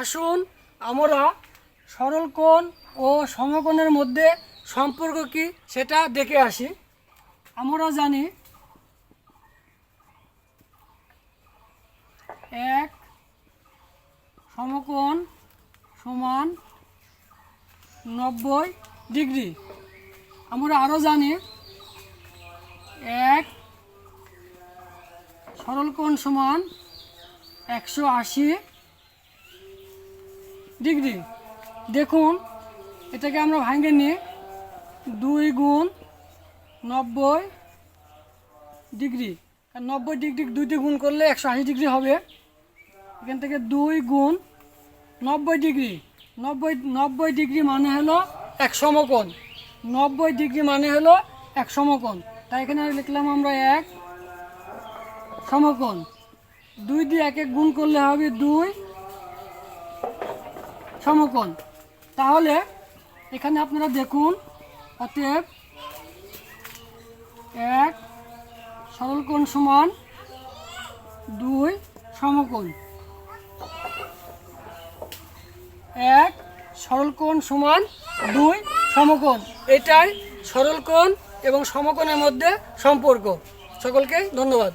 আসুন, আমরা সরল কোণ ও সমকোণের মধ্যে সম্পর্ক কি সেটা দেখে আসি। আমরা জানি এক সমকোণ সমান নব্বই ডিগ্রি। আমরা আরও জানি এক সরল কোণ সমান একশো আশি ডিগ্রি দেখুন, এটাকে আমরা ভাঙে নিই দুই গুণ নব্বই ডিগ্রি, আর নব্বই ডিগ্রি দুইটি গুণ করলে একশো আশি ডিগ্রি হবে। এখান থেকে দুই গুণ নব্বই ডিগ্রি, নব্বই নব্বই ডিগ্রি মানে হলো এক সমকোণ, নব্বই ডিগ্রি মানে হলো এক সমকোণ। তাই এখানে লিখলাম আমরা এক সমকোণ। দুই দিয়ে এক এক গুণ করলে হবে দুই সমকোণ। তাহলে এখানে আপনারা দেখুন, অতএব এক সরলকোণ সমান দুই সমকোণ। এক সরলকোণ সমান দুই সমকোণ। এটাই সরলকোণ এবং সমকোণের মধ্যে সম্পর্ক। সকলকে ধন্যবাদ।